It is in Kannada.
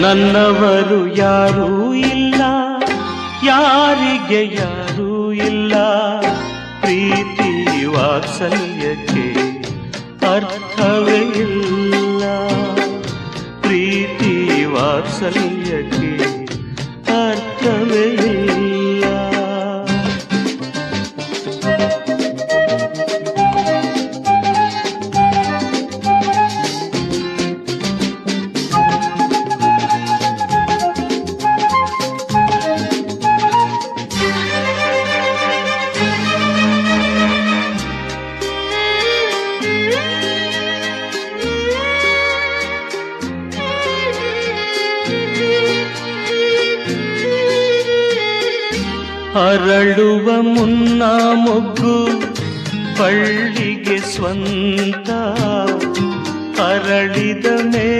ನನ್ನವರು ಯಾರೂ ಇಲ್ಲ ಯಾರಿಗೆ ಯಾರೂ ಇಲ್ಲ. ಪ್ರೀತಿ ವಾತ್ಸಲ್ಯಕ್ಕೆ ಅರ್ಥವೇ ಇಲ್ಲ. ಪ್ರೀತಿ ವಾತ್ಸಲ್ಯಕ್ಕೆ ಅರಳುವ ಮುನ್ನ ಮೊಗ್ಗು ಪಳ್ಳಿಗೆ ಸ್ವಂತ ಅರಳಿದ ಹೂ